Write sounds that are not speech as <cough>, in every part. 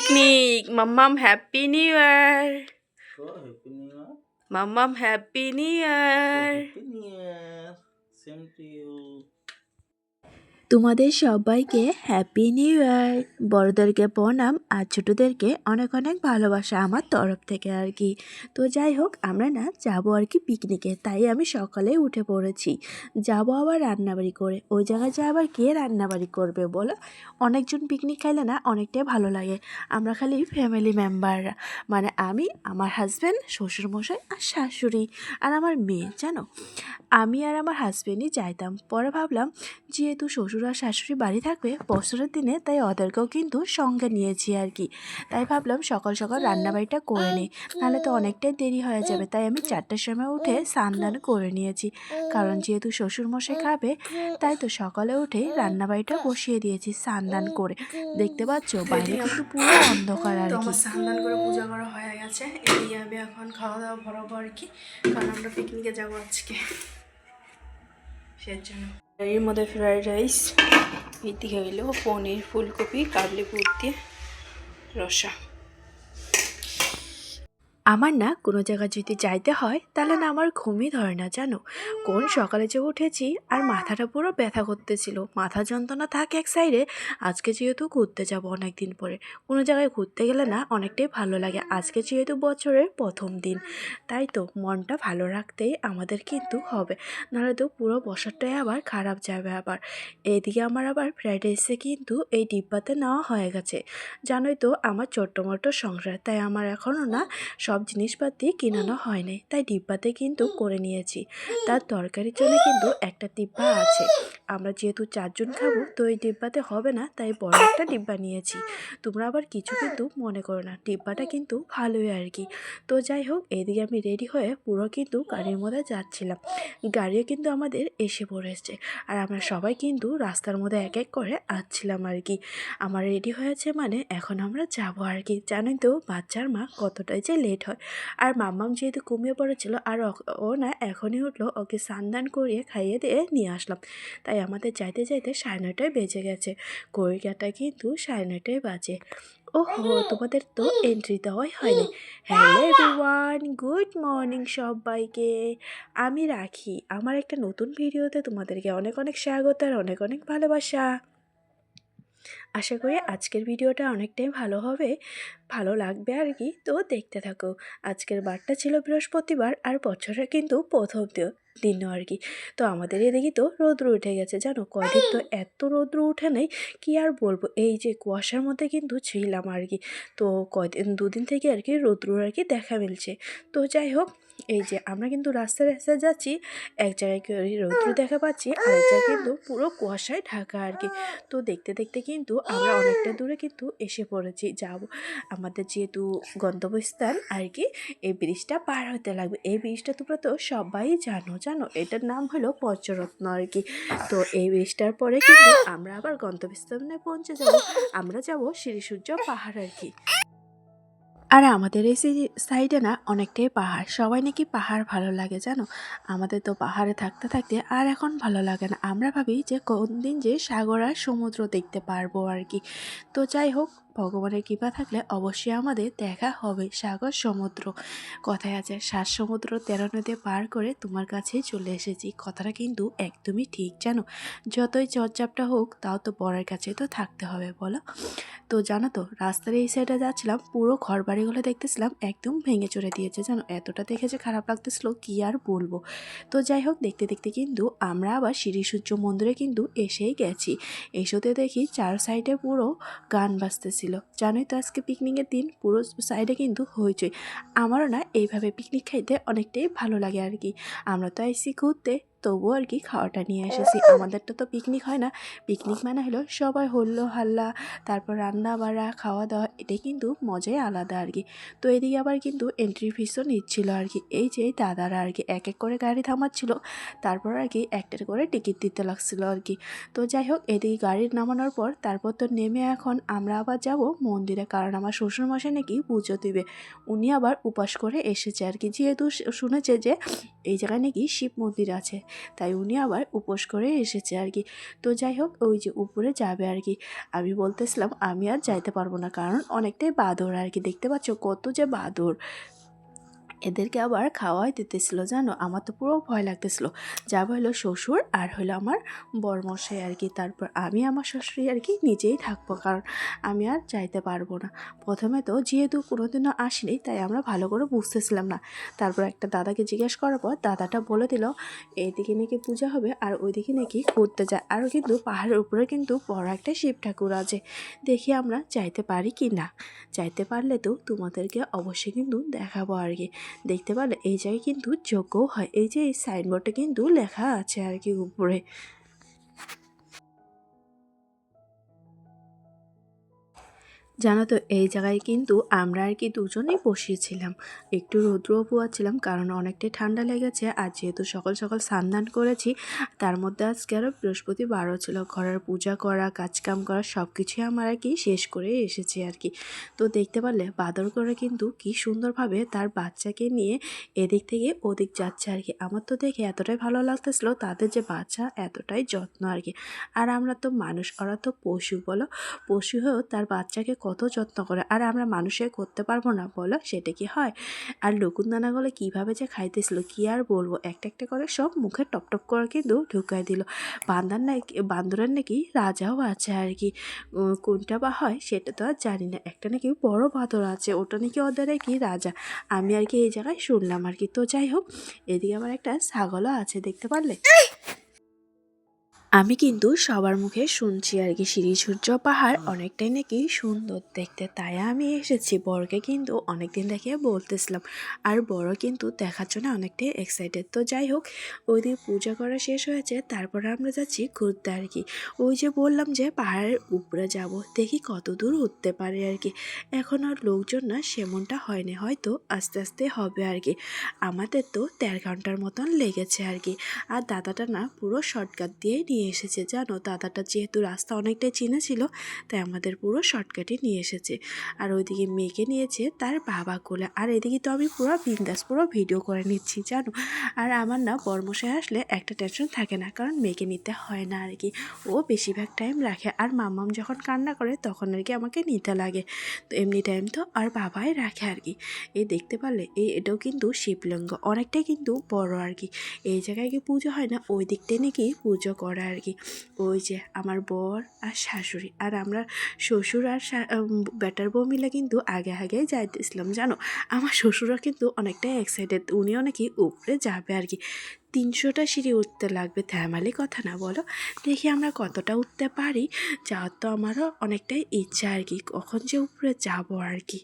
Picnic মাম্মাম happy new year. মাম্মাম happy new year তোমাদের সবাইকে হ্যাপি নিউ ইয়ার বড়দেরকে প্রণাম আর ছোটোদেরকে অনেক অনেক ভালোবাসা আমার তরফ থেকে আর কি। তো যাই হোক, আমরা না যাব আর কি পিকনিকে, তাই আমি সকালে উঠে পড়েছি। যাব আবার রান্নাবাড়ি করে। ওই জায়গায় যা আবার কে রান্নাবাড়ি করবে বলো? অনেকজন পিকনিক খাইলে না অনেকটাই ভালো লাগে। আমরা খালি ফ্যামিলি মেম্বাররা মানে আমি, আমার হাজব্যান্ড শ্বশুরমশাই আর শাশুড়ি আর আমার মেয়ে, জানো? আমি আর আমার হাজব্যান্ডই যাইতাম। পরে ভাবলাম, যেহেতু শ্বশুর আর শাশুড়ি বাড়ি থাকবে বছরের দিনে তাই ওদেরকেও কিন্তু সঙ্গে নিয়েছি আর কি। তাই ভাবলাম সকাল সকাল রান্নাবাড়িটা করে নিই, নাহলে তো অনেকটাই দেরি হয়ে যাবে। তাই আমি চারটের সময় উঠে স্নান করে নিয়েছি। কারণ যেহেতু শ্বশুরমশাই খাবে, তাই তো সকালে উঠে রান্নাবাড়িটা বসিয়ে দিয়েছি স্নান করে। দেখতে পাচ্ছ, বাইরে কিন্তু পুরো অন্ধকার আর কি। স্নান করে পূজা করা হয়ে গেছে এদিকে আমি এখন খাওয়া দাওয়া ভরাবো আর কি, কারণ আমরা পিকনিকে যাব আজকে। সেই জন্য। এর মধ্যে ফ্রায়েড রাইস এদিকে হইল পনির ফুলকপি কাবলি দিয়ে রসা। আমার না কোনো জায়গায় যদি যাইতে হয়, তাহলে না আমার ঘুমই ধরে না, জানো? কোন সকালে যে উঠেছি আর মাথাটা পুরো ব্যথা করতেছিল। মাথা যন্ত্রণা থাকে এক সাইডে আজকে যেহেতু ঘুরতে যাব অনেক দিন পরে। কোনো জায়গায় ঘুরতে গেলে না অনেকটাই ভালো লাগে। আজকে যেহেতু বছরের প্রথম দিন, তাই তো মনটা ভালো রাখতেই আমাদের কিন্তু হবে। নাহলে তো পুরো বছরটাই আবার খারাপ যাবে আবার। এদিকে আমার আবার ফ্রাইড রাইসে কিন্তু এই ডিব্বাতে নেওয়া হয়ে গেছে। জানোই তো আমার ছোট্ট মোটো সংসার, তাই আমার এখনও না সব জিনিসপাতি কিনানো হয়নি তাই ডিব্বাতে কিন্তু করে নিয়েছি। তার তরকারির জন্য কিন্তু একটা ডিব্বা আছে। আমরা যেহেতু চারজন খাব তো এই ডিব্বাতে হবে না তাই বড় একটা ডিব্বা নিয়েছি। তোমরা আবার কিছু কিন্তু মনে করো না ডিব্বাটা কিন্তু ভালোই আর কি। তো যাই হোক এদিকে আমি রেডি হয়ে পুরো কিন্তু গাড়ির মধ্যে যাচ্ছিলাম। গাড়িও কিন্তু আমাদের এসে পড়েছে আর আমরা সবাই কিন্তু রাস্তার মধ্যে এক এক করে আসছিলাম আর কি। আমার রেডি হয়েছে মানে এখন আমরা যাব আর কি। জানেন তো বাচ্চার মা কতটাই যে লেট হয়। আর মাম্মাম যেহেতু ঘুমিয়ে পড়েছিল আর ও- না এখনই উঠল, ওকে সান্দান করিয়ে খাইয়ে দিয়ে নিয়ে আসলাম। তাই আমাদের যাইতে যাইতে সাড়ে নয়টায় বেজে গেছে। কড়িকাটা কিন্তু সাড়ে নয়টায় বাজে। ওহো, তোমাদের তো এন্ট্রি দেওয়াই হয়নি। হ্যালো এভরিওয়ান গুড মর্নিং সবাইকে। আমি রাখি। আমার একটা নতুন ভিডিওতে তোমাদেরকে অনেক অনেক স্বাগত আর অনেক অনেক ভালোবাসা। আশা করি আজকের ভিডিওটা অনেকটাই ভালো হবে। ভালো লাগবে আর কি তো দেখতে থাকো, আজকের বারটা ছিল বৃহস্পতিবার আর বছরের কিন্তু প্রথম দিন আর কি তো আমাদের এদিকে তো রৌদ্র উঠে গেছে, জানো? কদিন তো এত রৌদ্র উঠে নেই, কি আর বলব? এই যে কুয়াশার মধ্যে কিন্তু ছিলাম আর কি তো কয়দিন দুদিন থেকে আর কি রৌদ্র আর কি দেখা মিলছে। তো যাই হোক এই যে আমরা কিন্তু রাস্তায় রাস্তায় যাচ্ছি, এক জায়গায় রৌদ্র দেখা পাচ্ছি আর এক জায়গায় কিন্তু পুরো কুয়াশায় ঢাকা আর কি। তো দেখতে দেখতে কিন্তু আমরা অনেকটা দূরে কিন্তু এসে পড়েছি। যাব। আমাদের যেহেতু গন্তব্যস্থান আর কি, এই ব্রিজটা পার হতে লাগবে। এই ব্রিজটা তোমরা তো সবাই জানো জানো। এটার নাম হলো পঞ্চরত্ন আর কি। তো এই ব্রিজটার পরে কিন্তু আমরা আবার গন্তব্যস্থানে পৌঁছে যাব। আমরা যাব শ্রী সূর্য পাহাড় আর কি। আর আমাদের এই সাইডে না অনেকটাই পাহাড়। সবাই নাকি পাহাড় ভালো লাগে, জানো? আমাদের তো পাহাড়ে থাকতে থাকতে আর এখন ভালো লাগে না। আমরা ভাবি যে কোন দিন যে সাগর আর সমুদ্র দেখতে পারব আর কি। তো যাই হোক, ভগবানের কৃপা থাকলে অবশ্যই আমাদের দেখা হবে সাগর, সমুদ্র। কথায় আছে সাত সমুদ্র তেরো নদী পার করে তোমার কাছেই চলে এসেছি। কথাটা কিন্তু একদমই ঠিক, জানো? যতই চর্চাপটা হোক, তাও তো বরের কাছে তো থাকতে হবে, বলো? তো জানো তো, রাস্তার এই সাইডে যাচ্ছিলাম, পুরো ঘর বাড়িগুলো দেখতেছিলাম একদম ভেঙে চড়ে দিয়েছে। জানো, এতটা দেখে যে খারাপ লাগতেছিল, কি আর বলব? তো যাই হোক, দেখতে দেখতে কিন্তু আমরা আবার শ্রী সূর্য মন্দিরে কিন্তু এসেই গেছি। এসোতে দেখি চার সাইডে পুরো গান বাজতেছিল। জানোই তো আজকে পিকনিকের দিন, পুরো সাইডে কিন্তু হইচই। আমারও না এইভাবে পিকনিক খাইতে অনেকটাই ভালো লাগে আর কি। আমরা তো আইসি ঘুরতে তবুও আর কি খাওয়াটা নিয়ে এসেছি। <laughs> আমাদেরটা তো পিকনিক হয় না। পিকনিক মানে হলো সবাই হল্লো হাল্লা তারপর রান্না বাড়া খাওয়া দাওয়া এটাই কিন্তু মজাই আলাদা আর কি। তো এদিকে আবার কিন্তু এন্ট্রি ফিসও নিচ্ছিল আর কি। এই যে দাদারা আর কি এক এক করে গাড়ি থামাচ্ছিল তারপর আর কি একটার করে টিকিট দিতে লাগছিল আর কি। তো যাই হোক এদিকে গাড়ি নামানোর পর তারপর তো নেমে এখন আমরা আবার যাব মন্দিরে কারণ আমার শ্বশুরমশাই নাকি পুজো দিবে। উনি আবার উপাস করে এসেছে আর কি। যেহেতু শুনেছে যে এই জায়গায় নাকি শিব মন্দির আছে তাই উনি আবার উপোস করে এসেছে আর কি। তো যাই হোক, ওই যে উপরে যাবে আর কি। আমি বলতেছিলাম, আমি আর যাইতে পারব না, কারণ অনেকটাই বাদর আর কি। দেখতে পাচ্ছ কত যে বাদর। এদেরকে আবার খাওয়াই দিতেছিল, জানো? আমার তো পুরো ভয় লাগতেছিল। যা হলো শ্বশুর আর হলো আমার বরমশাই আর কি। তারপর আমি আমার শ্বশুরি আর কি নিজেই থাকব, কারণ আমি আর যাইতে পারব না। প্রথমে তো যেহেতু কোনোদিনও আসিনি, তাই আমরা ভালো করে বুঝতেছিলাম না। তারপর একটা দাদাকে জিজ্ঞেস করার পর দাদাটা বলে দিল, এইদিকে নাকি পূজা হবে আর ওইদিকে নাকি ঘুরতে যায়। আরও কিন্তু পাহাড়ের উপরে কিন্তু বড় একটা শিব ঠাকুর আছে। দেখি আমরা যাইতে পারি কি না। যাইতে পারলে তো তোমাদেরকে অবশ্যই কিন্তু দেখাবো আর কি। দেখতে পারলে এই জায়গায় কিন্তু যোগ্যও হয়। এই যে এই সাইনবোর্ডটা কিন্তু লেখা আছে আর কি উপরে। জানো তো, এই জায়গায় কিন্তু আমরা আর কি দুজনেই বসিয়েছিলাম একটু রৌদ্রও পোয়াচ্ছিলাম কারণ অনেকটাই ঠান্ডা লেগেছে আর যেহেতু সকাল সকাল স্নান করেছি, তার মধ্যে আজকে আরও বৃহস্পতিবারও ছিল। ঘরের পূজা করা, কাজকাম করা সব কিছুই আমার আর কি শেষ করে এসেছি আর কি। তো দেখতে পারলে বাদর করে কিন্তু কি সুন্দরভাবে তার বাচ্চাকে নিয়ে এদিক থেকে ওদিক যাচ্ছে আর কি। আমার তো দেখে এতটাই ভালো লাগতেছিল, তাদের যে বাচ্চা এতটাই যত্ন আর কি। আর আমরা তো মানুষ, ওরা তো পশু বলো। পশু হয়েও তার বাচ্চাকে কত যত্ন করে। আর আমরা মানুষে করতে পারব না, বলো? সেটা কি হয়? আর লকুন দানাগুলো কীভাবে যে খাইতেছিল, কি আর বলব? একটা একটা করে সব মুখে টপ টপ করে কিন্তু ঢুকাই দিল। বান্দার নাকি বান্দরের নাকি রাজাও আছে আর কি। কোনটা বা হয় সেটা তো আর জানি না। একটা নাকি বড় বাঁদর আছে, ওটা নাকি ওদের কি রাজা। আমি আর কি এই জায়গায় শুনলাম আর কি। তো যাই হোক, এদিকে আমার একটা ছাগলও আছে, দেখতে পারলে? আমি কিন্তু সবার মুখে শুনছি আর কি। সিঁড়ি সূর্য পাহাড় অনেকটাই নাকি সুন্দর দেখতে। তাই আমি এসেছি বড়কে কিন্তু অনেকদিন দেখে বলতেছিলাম। আর বড় কিন্তু দেখার জন্য অনেকটাই এক্সাইটেড তো যাই হোক ওই দিন পূজা করা শেষ হয়েছে তারপরে আমরা যাচ্ছি ঘুরতে আর কি। ওই যে বললাম যে পাহাড়ের উপরে যাব দেখি কত দূর উঠতে পারে আর কি। এখন আর লোকজন না সেমনটা হয়নি হয়তো আস্তে আস্তে হবে আর কি। আমাদের তো দেড় ঘণ্টার মতন লেগেছে আর কি। আর দাদাটা না পুরো শর্টকাট দিয়েই নিয়ে এসেছে। জানো, দাদাটা যেহেতু রাস্তা অনেকটাই চিনে ছিল, তাই আমাদের পুরো শর্টকাটে নিয়ে এসেছে। আর ওইদিকে মেয়েকে নিয়েছে, তার বাবা কোলে। আর এদিকে তো আমি পুরো বিন্দাস পুরো ভিডিও করে নিচ্ছি, জানো। আর আমার না বর্মশায় আসলে একটা টেনশন থাকে না, কারণ মেয়েকে নিতে হয় না আর কি ও বেশিরভাগ টাইম রাখে। আর মাম্মাম যখন কান্না করে, তখন আর কি আমাকে নিতে লাগে। তো এমনি টাইম তো আর বাবাই রাখে আর কি এই দেখতে পারলে, এই এটাও কিন্তু শিবলিঙ্গ। অনেকটাই কিন্তু বড় আর কি এই জায়গায় কি পুজো হয় না? ওই দিকটাই নাকি পুজো করে আর কি ওই যে আমার বর আর শাশুড়ি। আর আমরা শ্বশুর আর বেটার বউ মিলে কিন্তু আগে আগে যাইতেছিলাম, জানো? আমার শ্বশুরা কিন্তু অনেকটাই এক্সাইটেড উনিও নাকি উপরে যাবে আর কি তিনশোটা সিঁড়ি উঠতে লাগবে থ্যামালি কথা না বলো। দেখি আমরা কতটা উঠতে পারি। যাওয়ার তো আমারও অনেকটাই ইচ্ছা আর কি কখন যে উপরে যাব আর কি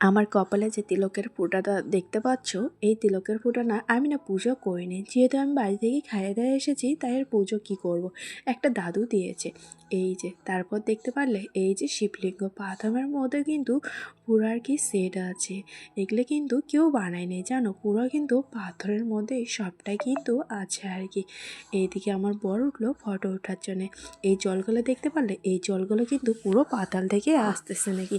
আমার কপালে যে তিলকের ফুটাটা দেখতে পাচ্ছ, এই তিলকের ফোঁটা না আমি না পুজো করিনি। যেহেতু আমি বাড়ি থেকে খাইয়ে দাওয়া এসেছি, তাই এর পুজো কী করব। একটা দাদু দিয়েছে। এই যে, তারপর দেখতে পারলে এই যে শিবলিঙ্গ পাথরের মধ্যে কিন্তু পুরো আর কি সেট আছে। এগুলো কিন্তু কেউ বানায়নি জানো? পুরো কিন্তু পাথরের মধ্যে সবটাই কিন্তু আছে আর কি। এইদিকে আমার বড় উঠল ফটো ওঠার জন্যে। এই জলগুলো দেখতে পারলে, এই জলগুলো কিন্তু পুরো পাতাল থেকে আসতেছে নাকি?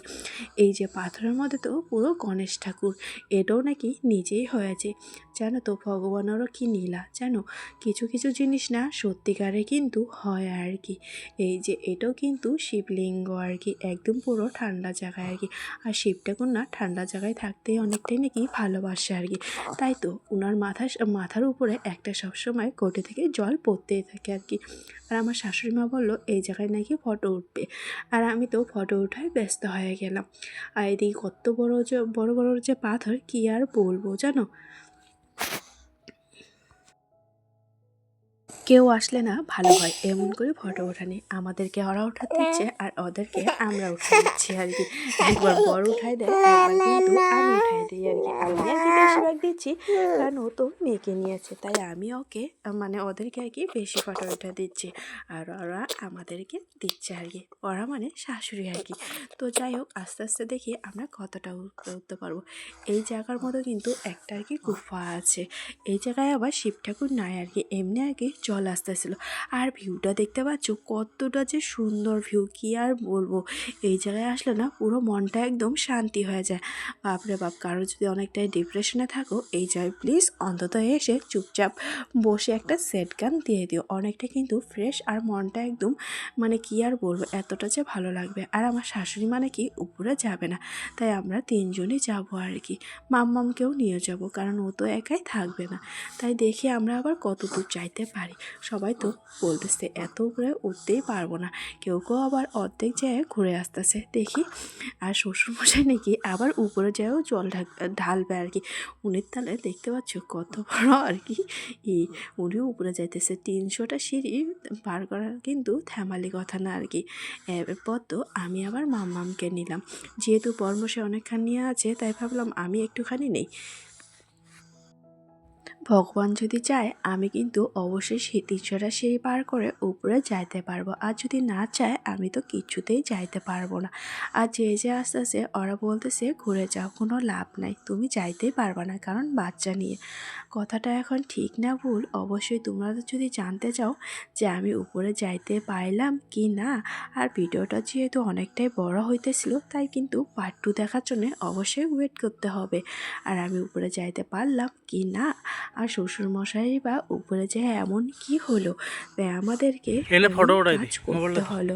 এই যে পাথরের মধ্যে তো পুরো গণেশ ঠাকুর। এটাও নাকি নিজেই হয়েছে। জানো তো, ভগবানেরও কি নীলা জানো? কিছু কিছু জিনিস না সত্যিকারে কিন্তু হয় আর কি। এই যে এটাও কিন্তু শিবলিঙ্গ আর কি, একদম পুরো ঠান্ডা জায়গায় আর কি। আর শিব ঠাকুর না ঠান্ডা জায়গায় থাকতে অনেকটাই নাকি ভালোবাসে আর কি। তাই তো ওনার মাথা মাথার উপরে একটা সবসময় কোটে থেকে জল পড়তেই থাকে আর কি। আর আমার শাশুড়ি মা বলল, এই জায়গায় নাকি ফটো উঠবে। আর আমি তো ফটো উঠায় ব্যস্ত হয়ে গেলাম। আর এদিকে কত বড় যে, বড় বড় যে পাথর, কি আর বলব জানো? কেউ আসলে না ভালো হয়। এমন করে ফটো ওঠানি আমাদেরকে ওরা উঠাতে দিচ্ছে আর ওদেরকে আমরা উঠা দিচ্ছি আর কি। একবার বড় উঠাই দেয়, একবার কিন্তু আমি উঠাই দিই আর কি। আমি আর কি বেশিরভাগ দিচ্ছি কারণ ও তো মেয়েকে নিয়েছে। তাই আমি ওকে মানে ওদেরকে আর কি বেশি ফটো উঠা দিচ্ছি। আর ওরা আমাদেরকে দিচ্ছে আর কি। ওরা মানে শাশুড়ি আর কি। তো যাই হোক, আস্তে আস্তে দেখি আমরা কতটা উঠতে পারব। এই জায়গার মতো কিন্তু একটা আর কি গুফা আছে। এই জায়গায় আবার শিব ঠাকুর নাই আর কি। এমনি আর কি জল জল আসতেছিল। আর ভিউটা দেখতে পাচ্ছ, কতটা যে সুন্দর ভিউ, কি আর বলব? এই জায়গায় আসলে না পুরো মনটা একদম শান্তি হয়ে যায়। বাপরে বাপ, কারও যদি অনেকটাই ডিপ্রেশনে থাকো, এই জায়গায় প্লিজ অন্তত এসে চুপচাপ বসে একটা সেট গান দিয়ে দিও। অনেকটা কিন্তু ফ্রেশ আর মনটা একদম মানে কি আর বলব, এতটা যে ভালো লাগবে। আর আমার শাশুড়ি মানে কি উপরে যাবে না, তাই আমরা তিনজনই যাব আর কি। মাম্মামকেও নিয়ে যাব, কারণ ও তো একাই থাকবে না। তাই দেখি আমরা আবার কত দূর চাইতে পারি। সবাই তো বলতেছে, এত উপরে উঠতেই পারব না। কেউ কেউ আবার অর্ধেক জায়গায় ঘুরে আসতেছে। দেখি, আর শ্বশুরমশাই নাকি আবার উপরে যায়ও জল ঢালবে আর কি। উনির তালে দেখতে পাচ্ছ কত বড় আর কি ই। উনিও উপরে যাইতেছে। তিনশোটা সিঁড়ি পার করা কিন্তু থ্যামালি কথা না আর কি। এরপর তো আমি আবার মাম্মামকে নিলাম। যেহেতু পরমশে অনেকখানি নিয়ে আছে, তাই ভাবলাম আমি একটুখানি নেই। ভগবান যদি চায়, আমি কিন্তু অবশ্যই তিনশোটা সিঁড়ি পার করে উপরে যাইতে পারব। আর যদি না চায়, আমি তো কিছুতেই যাইতে পারব না। আর যে যে আস্তে আস্তে ওরা বলতেছে, ঘুরে যাও, কোনো লাভ নাই, তুমি যাইতেই পারবে না, কারণ বাচ্চা নিয়ে। কথাটা এখন ঠিক না ভুল, অবশ্যই তোমরা তো যদি জানতে চাও যে আমি উপরে যাইতে পারলাম কি না, আর ভিডিওটা যেহেতু অনেকটাই বড় হইতেছিল, তাই কিন্তু পার্ট টু দেখার জন্য অবশ্যই ওয়েট করতে হবে, আর আমি উপরে যাইতে পারলাম কি না। আর শ্বশুর মশাই বা উপরে যে এমন কি হলো? তাই আমাদেরকে ফটো কাজ করতে হলো।